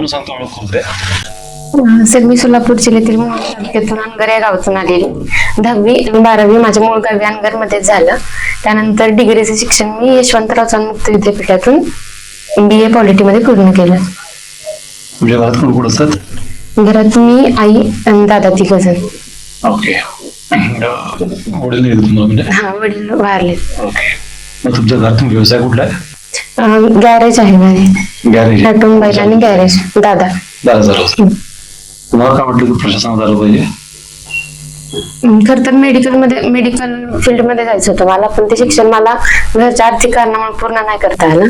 नाव सांगतो ओळख सर मी सोलापूर जिल्ह्यातील मोहोळ तालुक्यातून अनगर या गावातून आलेली. दहावी बारावी माझ्या मूळ गावी अनगर मध्येच झालं. त्यानंतर डिग्रीचं शिक्षण मी यशवंतराव चव्हाण मुक्त विद्यापीठातून बी ए मध्ये पूर्ण केलं. तुमच्या घरात कोण कोण असतात? घरात मी आई आणि दादा तिघ जण. ओके वडील नाही तुम्हाला म्हणजे? हा वडील वारले ओके मग तुमच्या घरातून व्यवसाय कुठला आहे? गॅरेज आहे माझे. गॅरेज ऑटोमोबाईल आणि गॅरेज दादा. तुम्हाला काय वाटलं की प्रशासनात आलं पाहिजे? खर तर मेडिकलमध्ये मेडिकल फील्डमध्ये जायचं होतं मला पण ते शिक्षण मला घरच्या आर्थिक कारणामुळे पूर्ण नाही करता आलं.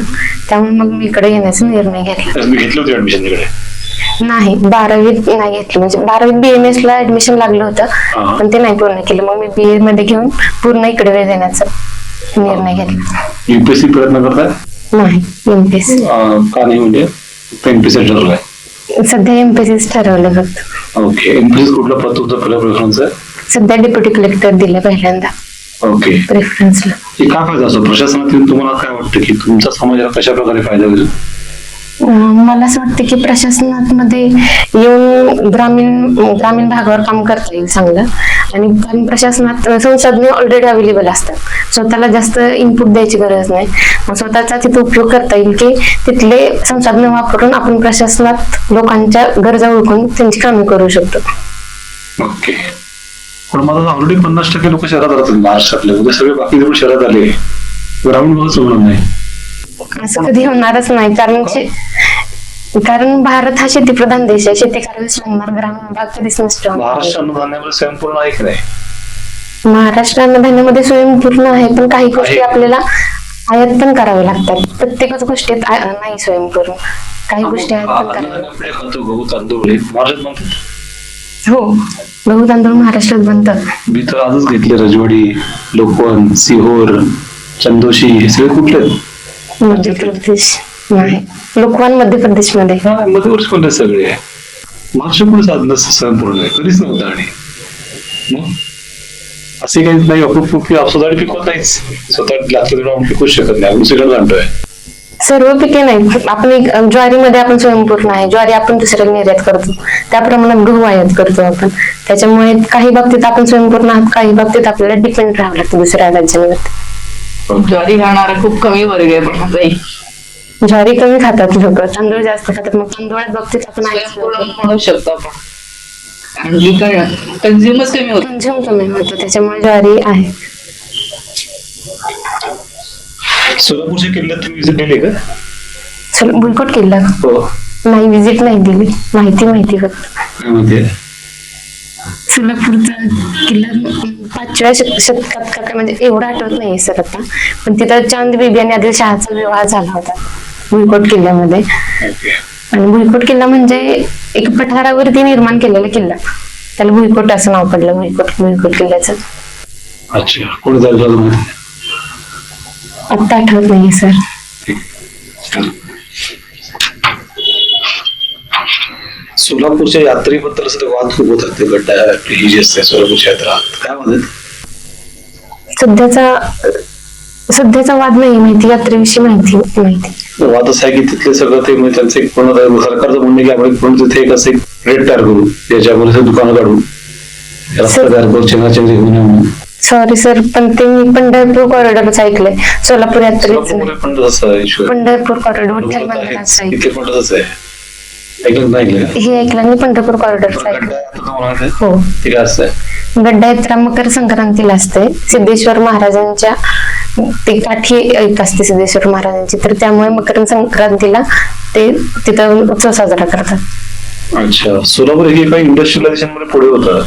त्यामुळे मग मी इकडे येण्याचा निर्णय घेतला. तर मी घेतली होती ऍडमिशन तिकडे नाही बारावीत नाही घेतली. म्हणजे बारावीत बीएमएस ला ऍडमिशन लागलं. होतं पण ते नाही पूर्ण केलं. मग मी बीए मध्ये घेऊन पूर्ण इकडे वेळ देण्याचा निर्णय घेतला. युपीएससी प्रयत्न करताय? नाही एमपीएस अं, का नाही म्हणजे? एमपीएससी ठरवलाय. सध्या एमपीएस ठरवलं फक्त. ओके. एमपीएस कुठला पद तुमचं पहिला प्रेफरन्स आहे? सध्या डेप्युटी कलेक्टर दिलं पहिल्यांदा. ओके. प्रेफरन्सला हे का फायदा असतो? प्रशासनातील तुम्हाला काय वाटतं की तुमच्या समाजाला कशा प्रकारे फायदा होईल? अं, मला असं वाटतं की प्रशासनात मध्ये येऊन ग्रामीण ग्रामीण भागावर काम करता येईल चांगलं. आणि कारण प्रशासनात संसाधने ऑलरेडी अवेलेबल असतात. स्वतःला जास्त इनपुट द्यायची गरज नाही. मग स्वतःचा तिथे उपयोग करता येईल की तिथले संसाधने वापरून आपण प्रशासनात लोकांच्या गरजा ओळखून त्यांची कामे करू शकतो. ओके. पण माझा ऑलरेडी पन्नास टक्के लोक शहरात राहतात महाराष्ट्रातले. उद्या सगळे बाकी जण शहरात आले. ग्रामीण भागात होणार नाही. असं कधी होणारच नाही. कारण शे- कारण भारत हा शेतीप्रधान देश आहे. शेती लागणार ग्रामीण भाग कधीच नसतो महाराष्ट्र अन्नधान्यामध्ये स्वयंपूर्ण आहे की नाही? महाराष्ट्र अन्नधान्यामध्ये स्वयंपूर्ण आहे पण काही गोष्टी. आपल्याला आयात पण कराव्या लागतात. प्रत्येकच गोष्टीत आ- नाही स्वयंपूर्ण. काही गोष्टी आयात पण कराव्या खातो गहू तांदूळ हे महाराष्ट्रात म्हणतात हो गहू तांदूळ महाराष्ट्रात बनतात. मी तर आजच घेतले रजवाडी लोकवन सिहोर चंदोशी हे सगळे कुठले? मध्य प्रदेश. नाही. लोकवान मध्य प्रदेशमध्ये हा, मध्यवर्ष सगळे. महाराष्ट्र कुठे साधन स्वयंपूर्ण आहे कधीच नव्हतं आणि. मग? असे काही नाही आपण स्वतः पिकवत नाहीच. स्वतः लागतं पिकूच शकत नाही. आपण दुसरीकडे जाणतोय. सर्व पिके नाही. आपण एक ज्वारीमध्ये आपण स्वयंपूर्ण आहे. ज्वारी आपण दुसऱ्याला निर्यात करतो. त्या प्रमाणात गहू आयात करतो आपण. त्याच्यामुळे काही बाबतीत आपण स्वयंपूर्ण आहात काही बाबतीत आपल्याला डिपेंड राहावं लागतं दुसऱ्या राज्यांवर ज्वारी खाणारा खूप कमी वर्ग आहे पण. ज्वारी कमी खातात लोक. तांदूळ जास्त खातात. मग तांदूळात बाबतीत आपण म्हणू शकतो आपण. आणि कन्झ्युमच कमी होत. कंझ्युम कमी होतो. त्याच्यामुळे ज्वारी आहे. सोलापूरच्या किल्ल्यात तुम्ही विजिट दिली का? चल बुलकोट किल्ला. हो. नाही विजिट नाही दिली. माहिती माहिती फक्त. काय म्हणते सोलापूरचा किल्ला अं, पाचव्या शत- शतकात का काय म्हणजे एवढं आठवत नाही सर आता. पण तिथं चांद बिबी आणि आदिलशहाचा विवाह झाला होता. भुईकोट किल्ल्यामध्ये. आणि भुईकोट किल्ला म्हणजे एक पठारावरती निर्माण केलेला किल्ला. त्याला भुईकोट असं नाव पडलं भुईकोट भुईकोट किल्ल्याचं. अच्छा. कोणी होतं आत्ता आठवत नाही सर. सोलापूरच्या यात्रेबद्दल वाद खूप होतात ते गड्डा ही जी असते सोलापूरच्या यात्रा काय म्हणत सध्याचा सध्याचा वाद नाही माहिती यात्रेविषयी माहिती माहिती. वाद असा आहे की तिथले सगळं ते म्हणजे त्यांचं एक पूर्ण सरकारचं म्हणणं की आपण पूर्ण तिथे एक असं एक रेट तयार करू त्याच्यामध्ये दुकानं काढू. रस्ता तयार करू चेंगराचेंगरी होऊ नये म्हणून. सॉरी सर पण ते मी पंढरपूर कॉरिडॉरच ऐकलंय. सोलापूर यात्रेच. पण तसं पंढरपूर कॉरिडॉर विठ्ठल मंदिराचं ऐकलं इथे पण तसंच आहे. ऐकलं नाही ऐकलं? हे ऐकलं मी पंढरपूर कॉरिडॉरचं ऐकलं आहे? हो. ते काय असतं गड्डा यात्रा मकर संक्रांतीला असते. सिद्धेश्वर महाराजांच्या ती काठी एक असते सिद्धेश्वर महाराजांची. तर त्यामुळे मकर संक्रांतीला ते तिथं उत्सव साजरा करतात. अच्छा. सोलापूर हे काही इंडस्ट्रियलायझेशनमध्ये पुढे होतं.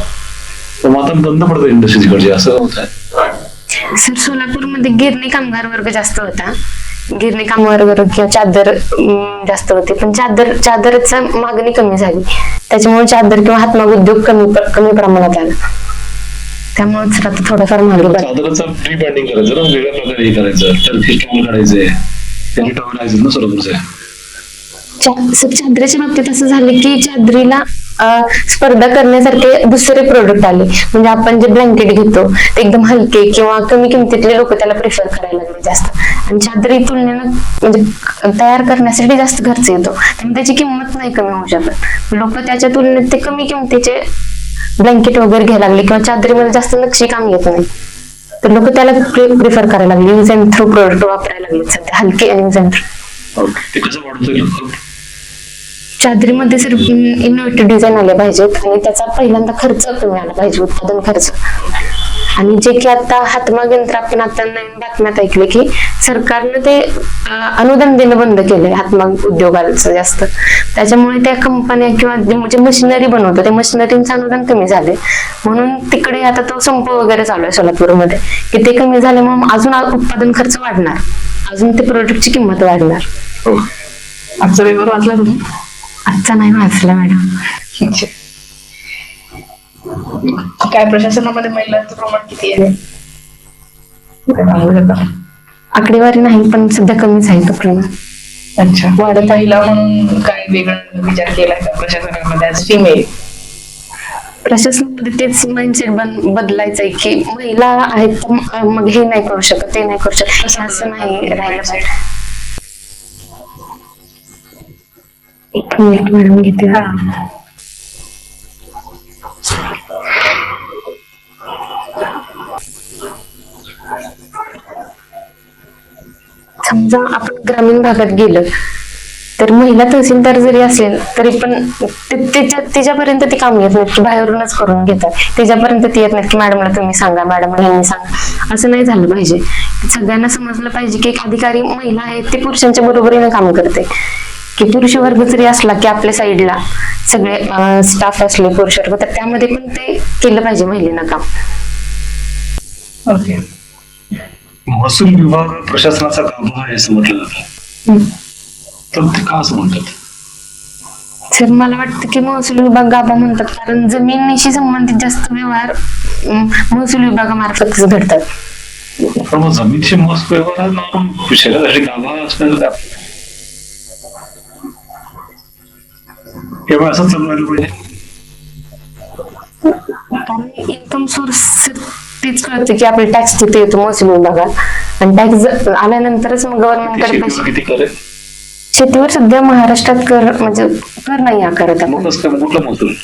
पण आता बंद पडतं इंडस्ट्री तिकडची असं होत आहे सर सोलापूरमध्ये गिरणी कामगार वर्ग जास्त होता. गिरणी कामगार वर्ग किंवा चादर जास्त होते. पण चादर चादरचा मागणी कमी झाली. त्याच्यामुळे चादर किंवा हातमाग उद्योग कमी कमी प्रमाणात आला. त्यामुळे आता थोडाफार. चादराचं प्री बँडिंग करायचं ना वेगळ्या प्रकारे हे करायचं. काढायचे. त्यांनी टॉल आहेत ना सोलापूरचे चा- सर चादरीच्या बाबतीत असं झालं की चादरीला अं, स्पर्धा करण्यासारखे दुसरे प्रोडक्ट आले. म्हणजे आपण जे ब्लँकेट घेतो ते एकदम हलके किंवा कमी किमतीतले लोक त्याला प्रिफर करायला लागले जास्त. आणि चादरी तुलनेनं म्हणजे तयार करण्यासाठी जास्त खर्च येतो. त्यामुळे त्याची किंमत नाही कमी होऊ शकत. लोक त्याच्या तुलनेत ते कमी किमतीचे ब्लँकेट वगैरे घ्यायला लागले किंवा चादरीमध्ये जास्त नक्षी काम येत नाही. तर लोक त्याला प्रिफर करायला लागले. यूज अँड थ्रो प्रोडक्ट वापरायला लागले सध्या. हलके आणि यूज अँड थ्रो? चादरीमध्ये सर इनोव्हेटिव्ह डिझाईन आले पाहिजेत आणि त्याचा पहिल्यांदा खर्च कमी आला पाहिजे उत्पादन खर्च. आणि जे की आता हातमाग यंत्र आपण आता नवीन बातम्यात ऐकले की सरकारनं ते अनुदान देणं बंद केलंय हातमाग उद्योगाचं जास्त. त्याच्यामुळे त्या कंपन्या किंवा जे जे मशिनरी बनवतो त्या मशिनरींचं अनुदान कमी झाले म्हणून तिकडे आता तो संप वगैरे चालू आहे सोलापूरमध्ये. की ते कमी झाल्यामुळे अजून उत्पादन खर्च वाढणार. अजून ते प्रोडक्टची किंमत वाढणार. ओके आजचा पेपर वाचला तुम्ही? आजचा नाही वाचला मॅडम. काय प्रशासनामध्ये महिलांचं प्रमाण किती आहे? काय सांगू शकता आकडेवारी नाही पण सध्या कमीच आहे तो प्रमाण. अच्छा. वाढत महिला म्हणून काय वेगळं विचार केलाय का प्रशासनामध्ये आज? फिमेल प्रशासनामध्ये तेच माइंडसेट बदलायचं आहे की महिला आहेत तर म- मग हे नाही करू शकत ते नाही करू शकत असं नाही राहिलं पाहिजे. एक मिनिट मॅडम घेते. हा. समजा आपण ग्रामीण भागात गेलं तर महिला तहसीलदार जरी असेल तरी पण तिच्यापर्यंत ती काम येत नाही की बाहेरूनच करून घेतात. त्याच्यापर्यंत ती येत नाही की मॅडमला तुम्ही सांगा मॅडमला यांनी सांगा. असं नाही झालं पाहिजे. सगळ्यांना समजलं पाहिजे की एक अधिकारी महिला आहे ते पुरुषांच्या बरोबरीने काम करते. की पुरुष वर्ग जरी असला की आपल्या साईडला सगळे स्टाफ असले पुरुष वर्ग तर त्यामध्ये पण ते केलं पाहिजे महिलेनं काम. ओके महसूल विभाग प्रशासनाचा गाभा आहे असं म्हटलं जातं. तर ते का असं म्हणतात सर मला वाटतं की महसूल विभाग गाभा म्हणतात कारण जमिनीशी संबंधित जास्त व्यवहार अं, महसूल विभागामार्फत घडतात पण मग जमीनचे महसूल व्यवहार नॉर्मल शरीरासाठी गाभा असण्याचं काय आपलं? केवळ असं चालू राहिलं पाहिजे कारण इन्कम सोर्स तेच कळतं की आपलं टॅक्स तिथे येतो महसूल विभागात. आणि टॅक्स आल्यानंतरच मग ते गव्हर्नमेंटकडे शेतीवर पैसे किती शेतीवर सध्या महाराष्ट्रात कर म्हणजे कर नाही आकारत मग आपण. कसं काय मग कुठला महसूल?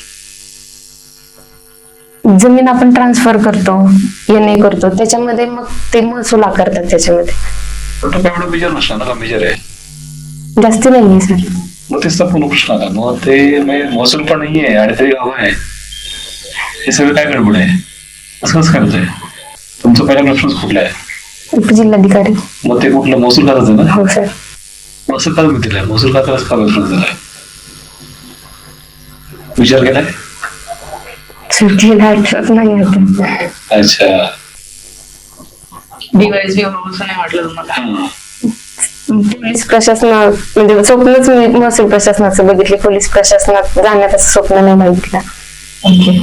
जमीन आपण ट्रान्सफर करतो एन ए करतो. त्याच्यामध्ये मग ते महसूल आकारतात त्याच्यामध्ये. पण तो काय एवढा मेजर नसणार ना का? मेजर आहे. जास्त नाहीये सर मग तेच तर पूर्ण प्रश्न आला. मग ते म्हणजे महसूल पण नाहीये आणि तरी गाभा आहे. हे सगळं काय गडबड आहे? असं कसं काय होतंय? तुमचा पहिला प्रश्नच कुठला आहे? उपजिल्हाधिकारी. मग ते कुठलं? महसूल खात्याचं ना? हो सर का तुम्ही दिलंय महसूल खात्यालाच का प्रश्न दिलाय विचार केलाय? अच्छा. डीवायसबी असं नाही वाटलं तुम्हाला? पोलीस प्रशासनात म्हणजे स्वप्नच मी महसूल प्रशासनाचं बघितले. पोलीस प्रशासनात जाण्यात असं स्वप्न नाही बघितलं. ओके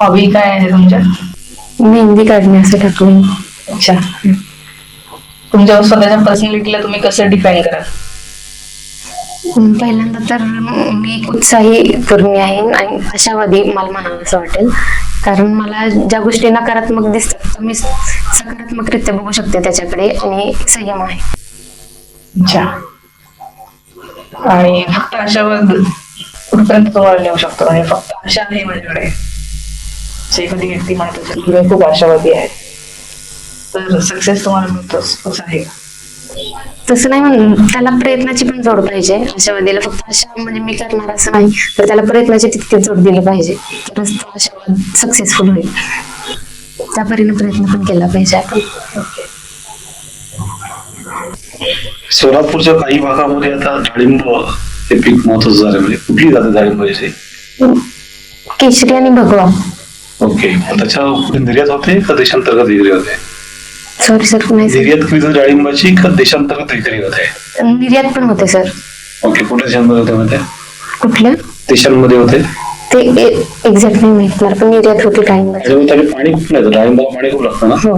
हॉबी काय आहे तुमच्या? मेहंदी काढणे असं अच्छा. तुमच्या स्वतःच्या पर्सनॅलिटीला तुम्ही कसं डिफाईन कराल? पहिल्यांदा तर मी एक उत्साही तरुणी आहे आणि आशावादी मला म्हणावं असं वाटेल. कारण मला ज्या गोष्टी नकारात्मक दिसतात त्या मी सकारात्मकरित्या बघू शकते त्याच्याकडे आणि संयम आहे. अच्छा. आणि फक्त आशावाद कुठपर्यंत तुम्हाला नेऊ शकतो? आणि फक्त आशा आहे माझ्याकडे. एखादी व्यक्ती म्हणत असेल की मी खूप आशावादी आहे. तर सक्सेस तुम्हाला मिळतोच असं आहे का? तसं नाही म्हणून त्याला प्रयत्नाची पण जोड पाहिजे. आशावादीला फक्त आशा म्हणजे मी करणार असं नाही तर त्याला प्रयत्नाची तितके जोड दिली पाहिजे. तरच तो आशावाद सक्सेसफुल होईल. त्या परीने प्रयत्न पण केला पाहिजे आपण. सोलापूरच्या काही भागामध्ये आता डाळिंब हे पीक महत्वाचं झालं म्हणजे कुठली जाते डाळिंबाची केशरी आणि भगवा. ओके. त्याच्या कुठे निर्यात होते का देशांतर्गत विक्री होते? सॉरी सर नाही सर निर्यात विक्री डाळिंबाची का देशांतर्गत विक्री होते? निर्यात पण होते सर ओके कुठल्या देशांमध्ये होते आहे? कुठल्या देशांमध्ये होते. ते एक्झॅक्ट नाही माहीत मला पण निर्यात होते टाइम मग त्याला पाणी कुठलं येतं? डाळिंबाला पाणी खूप लागतं ना? हो.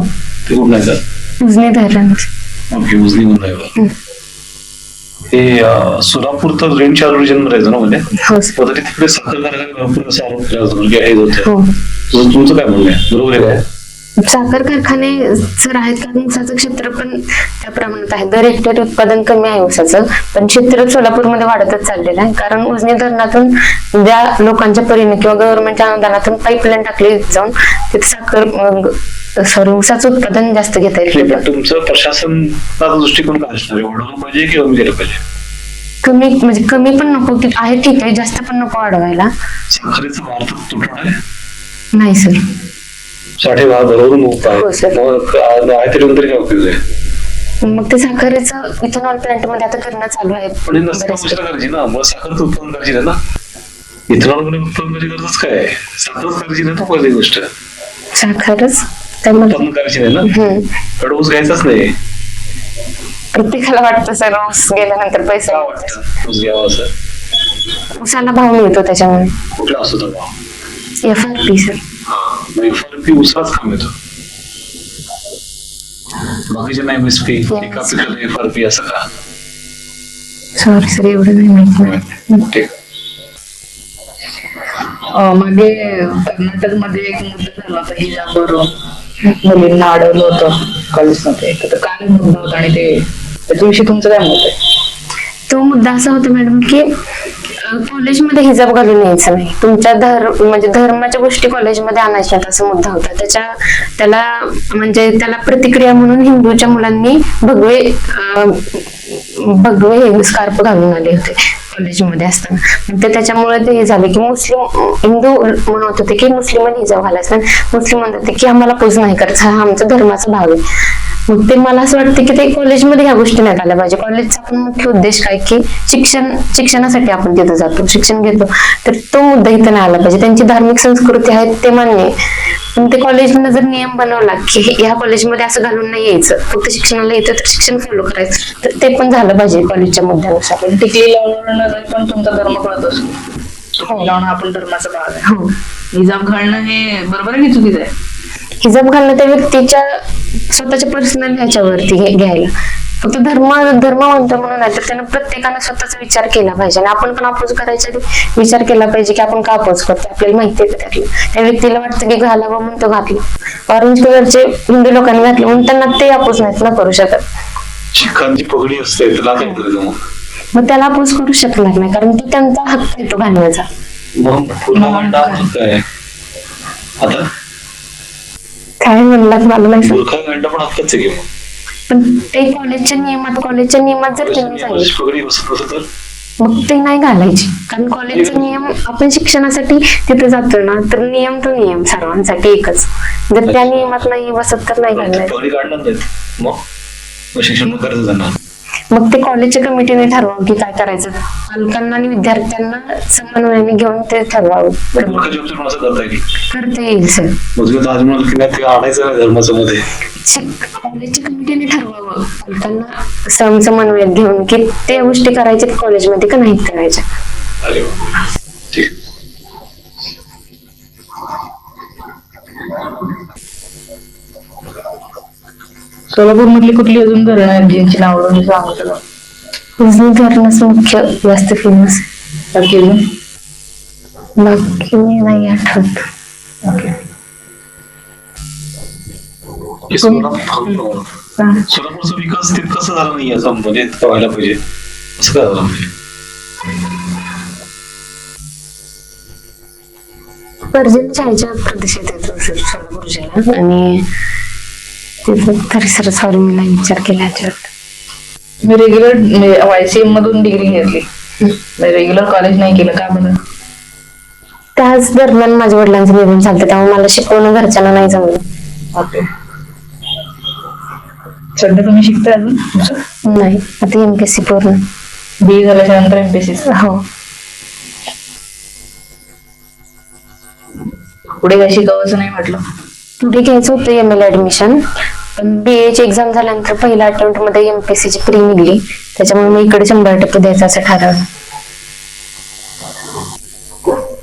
ते कुठलं येतं? उजनी धरण ओके उजनी म्हणून आहे. ते सोलापूर तर रेंज चालू जन्म राहायचं ना म्हणजे? हो तिकडे साखर कारखाना भरपूर असा आरोप होतं. हो. तुमचं काय म्हणणं आहे? बरोबर आहे काय? साखर कारखाने सर आहेत कारण ऊसाचं क्षेत्र पण त्या प्रमाणात आहे. दर हेक्टर उत्पादन कमी आहे ऊसाचं पण क्षेत्र सोलापूरमध्ये वाढतच चाललेलं आहे. कारण उजनी धरणातून ज्या लोकांच्या परीने किंवा गव्हर्नमेंटच्या अनुदानातून पाईपलाईन टाकली जाऊन तिथे साखर सॉरी ऊसाचं उत्पादन जास्त घेता येईल. तुमचं प्रशासनाचा दृष्टिकोन काय असणार? वाढवलं पाहिजे की कमी केलं पाहिजे? कमी म्हणजे कमी पण नको की आहे ठीक आहे जास्त पण नको वाढवायला. साखरेचं भारतात तुटवडा नाही सर. साठे भाव बरोबर मुक्त आहे. हो, सर. मग आ- आहे तरी नंतर काय उपयोग आहे मग ते साखरेचं इथेनॉल प्लांटमध्ये आता करणं चालू आहे. पण हे नसतं करायची ना मग साखर उत्पादन करायची नाही ना. इथेनॉलमध्ये उत्पादन करायची गरजच काय? आहे साखरच करायची नाही ना पहिली गोष्ट. साखरच? त्यामुळे उत्पादन करायची नाही ना? हम्म. ऊस घ्यायचाच नाही. प्रत्येकाला वाटतं सर ऊस गेल्यानंतर पैसे काय वाटतं? ऊस घ्यावा असं ऊसाला भाव मिळतो त्याच्यामुळे. कुठला असतो तो भाव? F R P sir. FRP उसाच काम येतो बाकीचे नाही एमएसपी एका पिकाला एफआरपी असं का सॉरी सर एवढं नाही माहिती ठीक अं, मागे कर्नाटकमध्ये एक मुद्दा झाला होता हिजाबवर मुलींना अडवलं होतं कॉलेजमध्ये तर काय मुद्दा होता आणि ते त्याच्याविषयी तुमचं काय मत आहे तो मुद्दा असा होता मॅडम की कॉलेजमध्ये हिजाब घालून यायचं नाही. तुमच्या धर्म म्हणजे धर्माच्या गोष्टी कॉलेजमध्ये आणायच्या असा मुद्दा होता. त्याच्या त्याला म्हणजे त्याला प्रतिक्रिया म्हणून हिंदूच्या मुलांनी भगवे अं, भगवे स्कार्प घालून आले होते. कॉलेजमध्ये असताना मग ते त्याच्यामुळे ते हे झाले की मुस्लिम हिंदू म्हणत होते की मुस्लिमांनी हिजाब घालायचं. नाही. मुस्लिम म्हणत होते की आम्हाला पूज नाही करायचा हा आमचा धर्माचा भाग आहे. मग ते मला असं वाटतं की ते कॉलेजमध्ये ह्या गोष्टी नाही आल्या पाहिजे. कॉलेजचा पण मुख्य उद्देश काय की शिक्षण शिक्षणासाठी आपण तिथं जातो शिक्षण घेतो. तर तो मुद्दा इथं नाही आला पाहिजे. त्यांची धार्मिक संस्कृती आहे ते मान्य ते कॉलेजनं जर नियम बनवला की हे- ह्या कॉलेजमध्ये असं घालून नाही यायचं फक्त शिक्षणाला येतं तर शिक्षण फॉलो करायचं. तर ते पण झालं पाहिजे कॉलेजच्या मुद्द्यानुसार. पण टिकली लावणं पण तुमचा धर्म कळत असतो टिकली लावणं आपण धर्माचा भाग आहे. हो. हिजाब घालणं हे बरोबर आहे की चुकीचं आहे? हिजाब घालणं त्या व्यक्तीच्या स्वतःच्या पर्सनल ह्याच्यावरती घ्यायला. फक्त धर्म धर्म म्हणतो म्हणून नाही तर त्यानं प्रत्येकानं स्वतःचा विचार केला पाहिजे. आणि आपण पण अपोज करायच्या आधी विचार केला पाहिजे की आपण का अपोज करतो आपल्याला माहिती आहे का त्यातलं? त्या व्यक्तीला वाटतं की घालावं म्हणून तो घातलं ऑरेंज कलरचे हिंदू लोकांनी घातले म्हणून त्यांना ते अपोज नाहीत ना करू शकत. शिखांची पगडी असते करायचं मग त्याला अपोज करू शकणार नाही कारण तो त्यांचा हक्क आहे तो घालण्याचा. काय? म्हणलात मला नाही पण ते कॉलेजच्या नियमात कॉलेजच्या नियमात जर त्यांनी सांगितलं पगडी बसत नसेल तर मग ते नाही घालायचे. कारण कॉलेजचा नियम आपण शिक्षणासाठी तिथे जातो ना तर नियम तो नियम सर्वांसाठी एकच. जर त्या नियमात नाही बसत तर नाही घालायचं. पगडी काढणार नाहीत. मग? मग शिक्षण करायचं त्यांना मग ते कॉलेजच्या कमिटीने ठरवावं की काय करायचं. पालकांना आणि विद्यार्थ्यांना समन्वयाने घेऊन ते ठरवावं. करता येईल? सर ते कॉलेजच्या कमिटीने ठरवावं. पालकांना सम समन्वयात घेऊन की त्या गोष्टी करायच्या कॉलेजमध्ये का नाहीत करायच्या. ठीक. सोलापूर मधली कुठली अजून धरणं आहेत ज्यांची नावं तुम्ही सांगू उजनी धरणच मुख्य जास्त फेमस बाकी अजून? बाकी नाही आठवत. ओके. हे सोलापूर सोलापूरचा विकास तितकासा झाला नाही असं म्हणजे इतका व्हायला पाहिजे. असं काय झालं म्हणजे पर्जन्य छायाच्या प्रदेशात येतो सर सोलापूर जिल्हा आणि तिथं तरी सर सॉरी मी नाही विचार केला याच्यावर. मी रेग्युलर वायसीएम मधून डिग्री घेतली. रेग्युलर कॉलेज नाही केलं का बरं? त्याच दरम्यान माझ्या वडिलांचं निधन झालं त्यामुळे मला शिकवणं घरच्यांना नाही जमलं. ओके. सध्या तुम्ही शिकताय अजून नाही आता एमपीएससी पूर्ण. बी झाल्याच्यानंतर एमपीएससी हो. पुढे काय शिकावंसं नाही म्हटलं पुढे घ्यायचं होतं एम एल ऍडमिशन पण बी ची एक्झाम झाल्यानंतर पहिल्या अटेम्प्टमध्ये एमपीएससी ची प्री निघली. त्याच्यामुळे मी इकडे शंभर टक्के द्यायचं असं ठरवलं.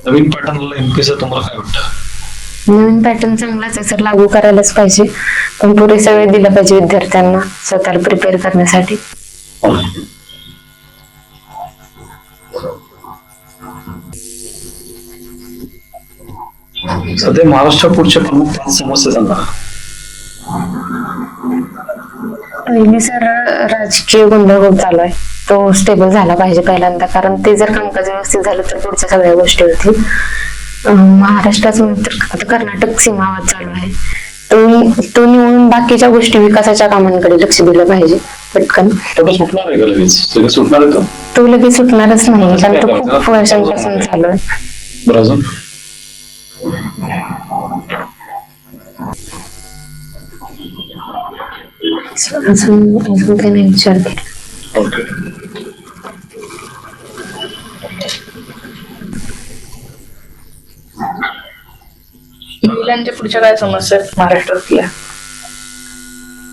नवीन पॅटर्नला एमपीएस तुम्हाला काय वाटतं? नवीन पॅटर्न चांगलाच आहे सर लागू करायलाच पाहिजे. पण पुरेसा वेळ दिला पाहिजे विद्यार्थ्यांना स्वतःला प्रिपेअर करण्यासाठी. सध्या महाराष्ट्र पुढच्या प्रमुख पाच समस्या सांगा. पहिली सर राजकीय गोंधळ चालू आहे. तो स्टेबल झाला पाहिजे पहिल्यांदा कारण ते जर कामकाज व्यवस्थित झालं तर पुढच्या सगळ्या गोष्टी होतील महाराष्ट्राचं तर आता कर्नाटक सीमावाद चालू आहे. तो तो निवडून बाकीच्या गोष्टी विकासाच्या कामांकडे लक्ष दिलं पाहिजे पटकन. तो लगेच? सुटणारच नाही कारण तो खूप वर्षांपासून चालू आहे. अजून अजून काही नाही विचार केला महिलांच्या पुढच्या काय समस्या आहेत? महाराष्ट्रातल्या?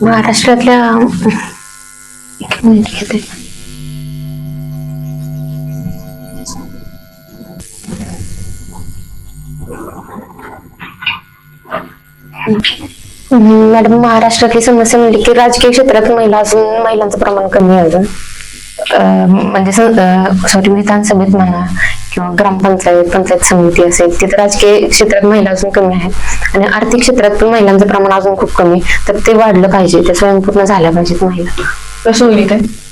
महाराष्ट्रातल्या एक मिनिट घेते मॅडम महाराष्ट्रातली समस्या म्हणजे की राजकीय क्षेत्रात महिला अजून महिलांचं प्रमाण कमी आहे अजून. अं, म्हणजे सॉरी विधानसभेत म्हणा किंवा ग्रामपंचायत पंचायत समिती असेल तिथे राजकीय क्षेत्रात महिला अजून कमी आहेत. आणि आर्थिक क्षेत्रात पण महिलांचं प्रमाण अजून खूप कमी आहे. तर ते वाढलं पाहिजे ते स्वयंपूर्ण झाल्या पाहिजेत महिला. कसं होईल ते?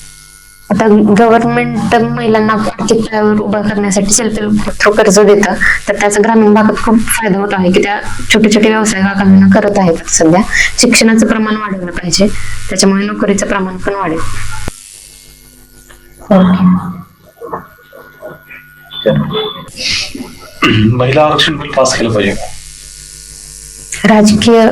आता गव्हर्नमेंट महिलांना आर्थिक पायावर उभा करण्यासाठी सेल्फ हेल्प थ्रू कर्ज देतं. तर त्याचा ग्रामीण भागात खूप फायदा होत आहे की त्या छोटे छोटे व्यवसाय काकांना करत आहेत सध्या. शिक्षणाचं प्रमाण वाढवलं पाहिजे. त्याच्यामुळे नोकरीचं प्रमाण पण वाढेल. महिला आरक्षण बिल पास केलं पाहिजे. राजकीय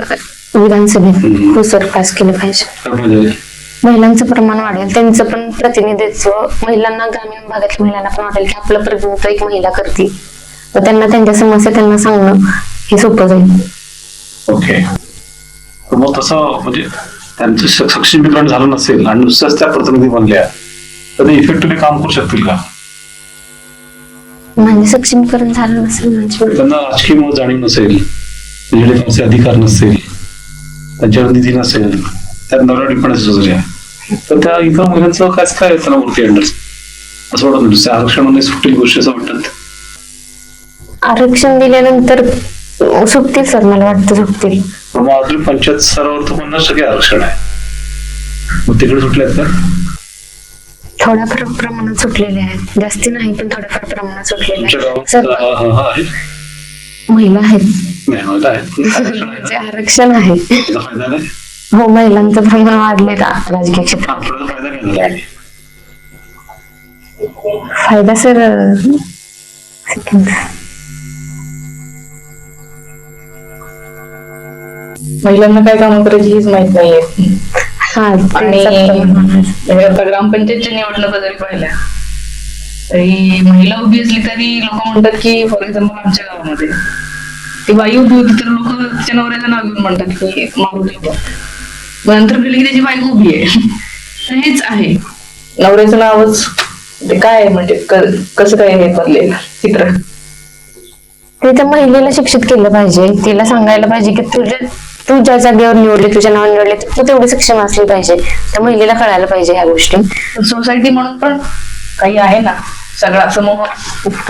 विधानसभेत घुसर पास केलं पाहिजे. महिलांचं प्रमाण वाढेल त्यांचं पण प्रतिनिधित्व महिलांना ग्रामीण भागातल्या महिलांना पण वाटेल की आपलं प्रतिनिधित्व एक महिला करते तर त्यांना त्यांच्या समस्या त्यांना सांगणं हे सोपं जाईल. ओके. मग तसं म्हणजे त्यांचं सक्षमीकरण झालं नसेल आणि नुसत्याच त्या प्रतिनिधी बनल्या तर ते इफेक्टिव्हली काम करू शकतील का? म्हणजे सक्षमीकरण झालं नसेल म्हणजे. त्यांना राजकीय मुळे जाणीव नसेल म्हणजे त्यांचे अधिकार नसेल त्यांच्यावर निधी नसेल त्यात नवरा डिपेंडन्स तर त्या इतर महिलांचं काय काय त्यांना वरती अंडर असं वाटत नाही आरक्षणाने सुटेल गोष्टी असं वाटतात आरक्षण दिल्यानंतर सुटतील सर मला वाटतं सुटतील. पण मग अजून पंचायत स्तरावर तर पन्नास टक्के आरक्षण आहे. मग तिकडे सुटले आहेत का थोड्याफार प्रमाणात सुटलेले आहेत. जास्ती नाही पण थोड्याफार प्रमाणात सुटलेले महिला आहेत. आरक्षण आहे. हो महिलांचं प्रमाण वाढले का राजकीय क्षेत्रात. फायदा सर महिलांना काय काम करायची हीच माहीत नाहीये. हा आणि म्हणजे आता. ग्रामपंचायतच्या निवडणुका जरी पाहिल्या तरी महिला उभी असली तरी लोक म्हणतात की फॉर एक्झाम्पल आमच्या गावामध्ये. ती बाई उभी होती तर लोक तिच्या नवऱ्याचं नाव घेऊन म्हणतात की मारुती उभा नंतर की त्याची बायको उभी आहे तर हेच आहे. नवऱ्याचं नावच ते काय आहे म्हणजे कसं काय हे बनलेलं चित्र? ते त्या महिलेला शिक्षित केलं पाहिजे. तिला सांगायला पाहिजे की तुझे तू ज्या जागेवर निवडले तुझ्या नावावर निवडले तू तेवढी सक्षम असली पाहिजे. त्या महिलेला कळायला पाहिजे ह्या गोष्टी. सोसायटी म्हणून पण काही आहे ना. सगळा समूह.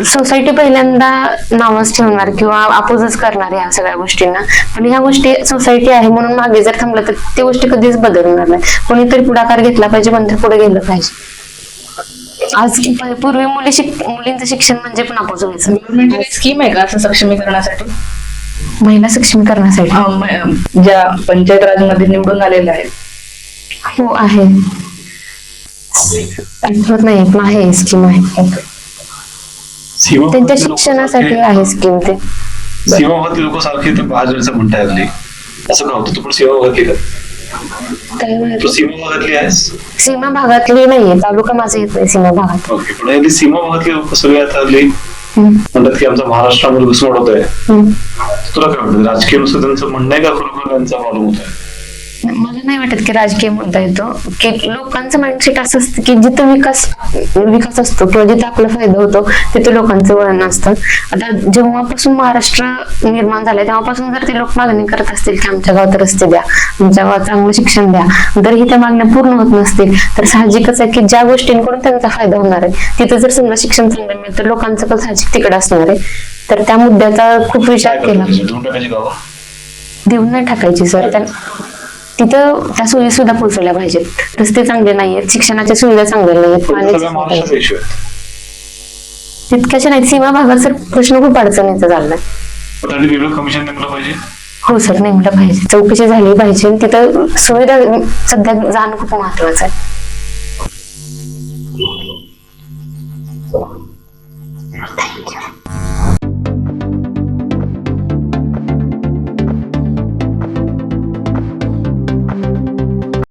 सोसायटी पहिल्यांदा नावच ठेवणार किंवा अपोजच करणार या सगळ्या गोष्टींना. पण ह्या गोष्टी सोसायटी आहे म्हणून मागे जर थांबलं तर ती गोष्टी कधीच बदलणार नाही. कोणीतरी पुढाकार घेतला पाहिजे मंत्र पुढे गेलं पाहिजे. आज पूर्वी मुली शिक मुलींचं शिक्षण म्हणजे पण अपोज व्हायचं. स्कीम आहे का असं सक्षमीकरणासाठी? महिला सक्षम करण्यासाठी अं, म- ज्या पंचायत राजमध्ये निवडून आलेल्या आहेत. हो आहे. आठवत नाही पण आहे स्कीम आहे. त्यांच्या शिक्षणासाठी आहे स्कीम ते. सीमाभागातले लोक सारखे ते भाजपचं म्हणताय हल्ली असं का होतं? तू पण सीमा भागातली का? काय तू माहिती? सीमा भागातली आहेस? सीमा भागातली नाहीये तालुका माझा येत नाही सीमा भागात ओके पण हल्ली सीमा भागातले लोक सगळे आता हम्म, म्हणतात की आमचा महाराष्ट्रामध्ये घुसमट होत आहे. तुला काय वाटतं? राजकीय नुसतं त्यांचं म्हणणं आहे का खरोखर? त्यांचा प्रॉब्लेम होत आहे नाही वाटत की राजकीय मुद्दा येतो. की लोकांचं माइंडसेट असं असतं की जिथं विकास विकास असतो किंवा जिथं आपला फायदा होतो तिथे लोकांचं वळण असतं. आता जेव्हापासून महाराष्ट्र निर्माण झालंय तेव्हापासून जर ते लोक मागणी करत असतील की आमच्या गावात रस्ते द्या आमच्या गावात चांगलं शिक्षण द्या जर ही त्या मागण्या पूर्ण होत नसतील तर साहजिकच आहे की ज्या गोष्टींकडून त्यांचा फायदा होणार आहे तिथं जर समजा शिक्षण चांगलं मिळतं तर लोकांचं पण साहजिक तिकडे असणार आहे. तर त्या मुद्द्याचा खूप विचार केला. देऊन नाही टाकायची सर. त्या तिथं त्या सोयी सुद्धा पोहोचवल्या पाहिजेत. रस्ते चांगले नाहीयेत शिक्षणाच्या सुविधा चांगल्या नाहीयेत पाण्याची तितक्याच्या नाहीत. सीमा भागात सर प्रश्न खूप अडचणीचा चाललाय कमिशन नेमलं पाहिजे? हो सर नेमलं पाहिजे. चौकशी झाली पाहिजे. तिथं सुविधा सध्या जाणं खूप महत्वाचं आहे.